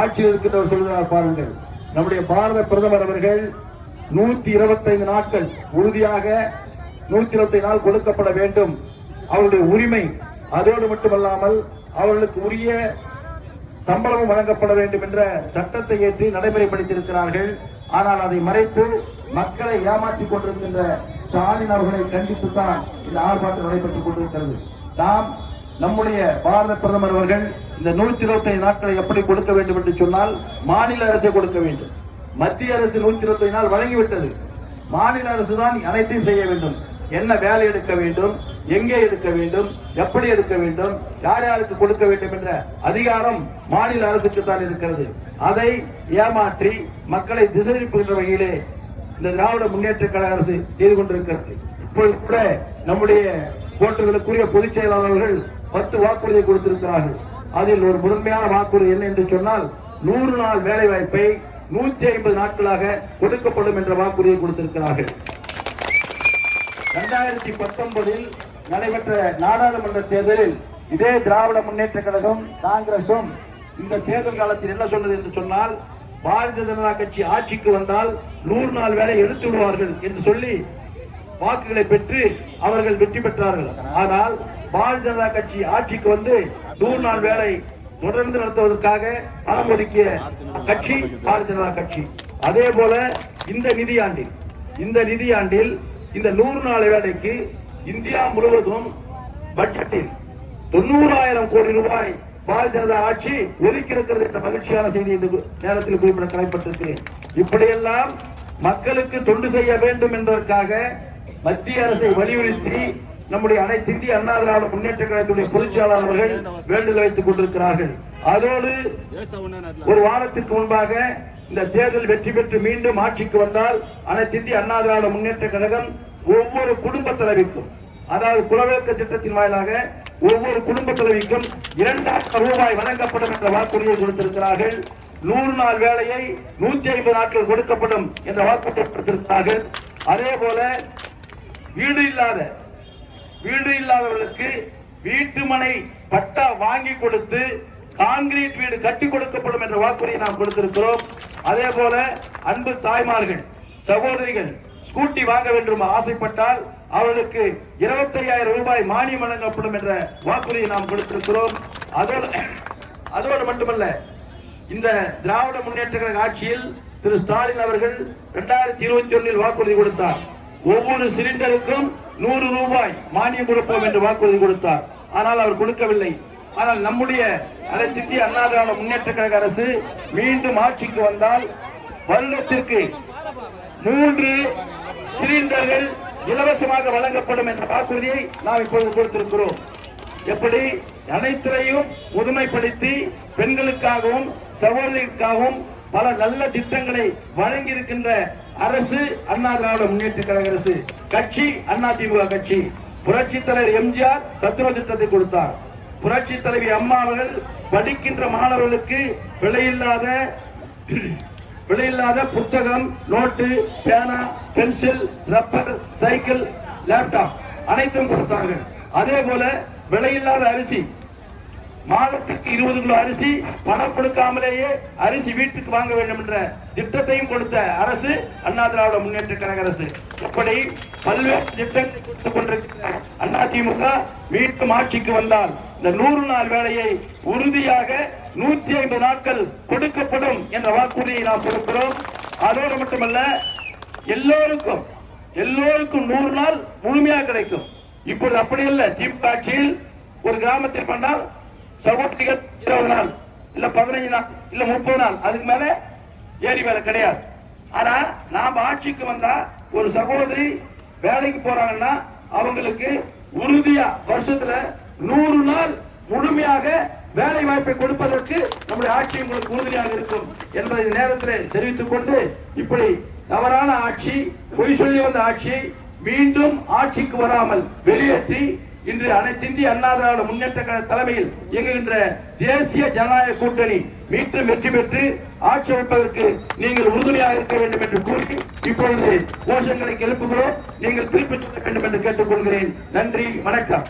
ஆட்சியில் இருக்கின்றவர் சொல்கிறார் பாருங்கள். நம்முடைய பாரத பிரதமர் அவர்கள் நூத்தி இருபத்தைந்து நாட்கள் உறுதியாக நூத்தி இருபத்தி நாள் கொடுக்கப்பட வேண்டும். அவருடைய உரிமை அதோடு மட்டுமல்லாமல் அவர்களுக்கு உரிய சம்பளமும் வழங்கப்பட வேண்டும் என்ற சட்டத்தை ஏற்றி நடைமுறைப்படுத்தியிருக்கிறார்கள். ஆனால் அதை மறைத்து மக்களை ஏமாற்றிக் கொண்டிருக்கின்ற ஸ்டாலின் அவர்களை கண்டித்து தான் இந்த ஆர்ப்பாட்டம் நடைபெற்றுக் கொண்டிருக்கிறது. நாம் நம்முடைய பாரத பிரதமர் அவர்கள் இந்த நூத்தி இருபத்தி ஐந்து நாட்களை எப்படி கொடுக்க வேண்டும் என்று சொன்னால் மாநில அரசை கொடுக்க வேண்டும். மத்திய அரசு நூத்தி இருபத்தி நாள் வழங்கிவிட்டது. மாநில அரசு தான் அனைத்தையும் செய்ய வேண்டும். என்ன வேலை எடுக்க வேண்டும் எங்கே எடுக்க வேண்டும் எப்படி எடுக்க வேண்டும் யார் யாருக்கு கொடுக்க வேண்டும் என்ற அதிகாரம் மாநில அரசுக்கு தான் இருக்கிறது. அதை ஏமாற்றி மக்களை திசை திருப்புகின்ற வகையிலே இந்த திராவிட முன்னேற்ற கழக அரசு செய்து கொண்டிருக்கிறது. இப்பொழுது கூட நம்முடைய போட்டுகளுக்குரிய பொதுச் செயலாளர்கள் பத்து வாக்குறுதியை கொடுத்திருக்கிறார்கள். அதில் ஒரு முதன்மையான வாக்குறுதி என்ன என்று சொன்னால் நூறு நாள் வேலை வாய்ப்பை நூற்றி ஐம்பது நாட்களாக கொடுக்கப்படும் என்ற வாக்குறுதியை கொடுத்திருக்கிறார்கள். இரண்டாயிரத்தி பத்தொன்பதில் நடைபெற்ற நாடாளுமன்ற தேர்தலில் இதே திராவிட முன்னேற்ற கழகம் காங்கிரசும் இந்த தேர்தல் காலத்தில் என்ன சொன்னது என்று சொன்னால் பாரதிய ஜனதா கட்சி ஆட்சிக்கு வந்தால் நூறு நாள் வேலை எடுத்து விடுவார்கள் என்று சொல்லி வாக்குகளை பெற்று அவர்கள் வெற்றி பெற்றார்கள். ஆனால் பாரதிய ஜனதா கட்சி ஆட்சிக்கு வந்து நூறு நாள் வேலை தொடர்ந்து நடத்துவதற்காக பணம் ஒதுக்கிய கட்சி பாரதிய ஜனதா கட்சி. அதே போல இந்த நிதியாண்டில் இந்த நிதியாண்டில் இந்த நூறு நாள் வேலைக்கு இந்தியா முழுவதும் பட்ஜெட்டில் தொண்ணூறாயிரம் கோடி ரூபாய் பாரதிய ஜனதா ஆட்சி ஒதுக்கி இருக்கிறது என்ற மகிழ்ச்சியான செய்தி இந்த நேரத்தில் குறிப்பிட கடமைப்பட்டிருக்கிறேன் இப்படியெல்லாம் மக்களுக்கு தொண்டு செய்ய வேண்டும் என்பதற்காக மத்திய அரசை வலியுறுத்தி நம்முடைய அனைத்து இந்திய அண்ணா திராவிட முன்னேற்ற கழகத்துடைய பொதுச்செயலாளர் அவர்கள் வேண்டுதல் வைத்துக் கொண்டிருக்கிறார்கள். அதோடு ஒரு வாரத்திற்கு முன்பாக இந்த தேர்தல் வெற்றி பெற்று மீண்டும் ஆட்சிக்கு வந்தால் அனைத்து இந்திய அண்ணா திராவிட முன்னேற்ற கழகம் ஒவ்வொரு குடும்ப தலைவிக்கும் அதாவது குலவிளக்க திட்டத்தின் வாயிலாக ஒவ்வொரு குடும்ப தலைவிக்கும் இரண்டாயிரம் ரூபாய் வழங்கப்படும் என்ற வாக்குறுதியை கொடுத்திருக்கிறார்கள். நூறு நாள் வேலையை நூத்தி ஐம்பது நாட்கள் கொடுக்கப்படும் என்ற வாக்குறுதி கொடுத்திருக்கிறார்கள். அதே போல வீடு இல்லாத வீடு இல்லாதவர்களுக்கு வீட்டுமனை பட்டா வாங்கி கொடுத்து கான்கிரீட் வீடு கட்டி கொடுக்கப்படும் என்ற வாக்குறுதியை நாம் கொடுத்திருக்கிறோம். அதே போல அன்பு தாய்மார்கள் சகோதரிகள் ஸ்கூட்டி வாங்க வேண்டும் ஆசைப்பட்டால் அவர்களுக்கு இருபத்தையாயிரம் ரூபாய் மானியம் வழங்கப்படும் என்ற வாக்குறுதியை நாம் கொடுத்திருக்கிறோம். அதோடு அதோடு மட்டுமல்ல இந்த திராவிட முன்னேற்ற கழக ஆட்சியில் திரு ஸ்டாலின் அவர்கள் இரண்டாயிரத்தி இருபத்தி ஒன்னில் வாக்குறுதி கொடுத்தார். ஒவ்வொரு சிலிண்டருக்கும் நூறு ரூபாய் மானியம் கொடுப்போம் என்று வாக்குறுதி கொடுத்தார். ஆனால் அவர் கொடுக்கவில்லை. ஆனால் நம்முடைய அனைத்து இந்திய அண்ணா திராவிட முன்னேற்ற கழக அரசு மீண்டும் ஆட்சிக்கு வந்தால் வருடத்திற்கு மூன்று சிலிண்டர்கள் இலவசமாக வழங்கப்படும் என்ற வாக்குறுதியை நாம் இப்பொழுது கொடுத்திருக்கிறோம். எப்படி? அனைத்துறையும் புதுமைப்படுத்தி பெண்களுக்காகவும் சகோதரிகளுக்காகவும் பல நல்ல திட்டங்களை வழங்கி இருக்கின்ற அரசு அண்ணா திராவிட முன்னேற்ற கழக அரசு. கட்சி அண்ணா திமுக கட்சி. புரட்சி தலைவர் எம்ஜிஆர் சத்துருவ திட்டத்தை கொடுத்தார். புரட்சி தலைவி அம்மா அவர்கள் படிக்கின்ற மாணவர்களுக்கு விலையில்லாத விலையில்லாத புத்தகம் நோட்டு பேனா பென்சில் ரப்பர் சைக்கிள் லேப்டாப் அனைத்தும் கொடுத்தார்கள். அதே போல விலையில்லாத அரிசி. மாதத்துக்கு இருபது கிலோ அரிசி பணம் கொடுக்காமலேயே அரிசி வீட்டுக்கு வாங்க வேண்டும் என்ற திட்டத்தையும் கொடுத்த அரசு அண்ணா திராவிட முன்னேற்ற கழக அரசு. இப்படி பல்வேறு திட்டங்களை கொடுத்துக் கொண்டிருக்கிற அண்ணா திமுக மீண்டும் ஆட்சிக்கு வந்தால் இந்த நூறு நாள் வேலையை உறுதியாக நூத்தி ஐம்பது நாட்கள் கொடுக்கப்படும் என்ற வாக்குறுதியை நாம் கொடுக்கிறோம். அதோடு மட்டுமல்ல எல்லோருக்கும் எல்லோருக்கும் நூறு நாள் முழுமையாக கிடைக்கும். இப்பொழுது அப்படி இல்லை திமுக ஆட்சியில் ஒரு கிராமத்தில் பண்ணால் சகோதரிகள் இருபது நாள் இல்ல பதினைஞ்சு நாள் இல்ல முப்பது நாள் அதுக்கு மேல ஏரி வேலை கிடையாது. ஆனா நாம் ஆட்சிக்கு வந்தா ஒரு சகோதரி வேலைக்கு போறாங்கன்னா அவங்களுக்கு உறுதியா வருஷத்துல நூறு நாள் முழுமையாக வேலை வாய்ப்பை கொடுப்பதற்கு நம்முடைய ஆட்சி உங்களுக்கு உறுதியாக இருக்கும் என்பதை நேரத்தில் தெரிவித்துக் கொண்டு இப்படி தவறான ஆட்சி பொய் சொல்லி வந்த ஆட்சியை மீண்டும் ஆட்சிக்கு வராமல் வெளியேற்றி இன்று அனைத்து இந்திய அண்ணா திராவிட முன்னேற்ற கழக தலைமையில் இயங்குகின்ற தேசிய ஜனநாயக கூட்டணி மீண்டும் வெற்றி பெற்று ஆட்சி அமைப்பதற்கு நீங்கள் உறுதுணையாக இருக்க வேண்டும் என்று கூறி இப்பொழுது கோஷங்களை எழுப்புகிறோம். நீங்கள் திருப்பிச் சொல்ல வேண்டும் என்று கேட்டுக்கொள்கிறேன். நன்றி வணக்கம்.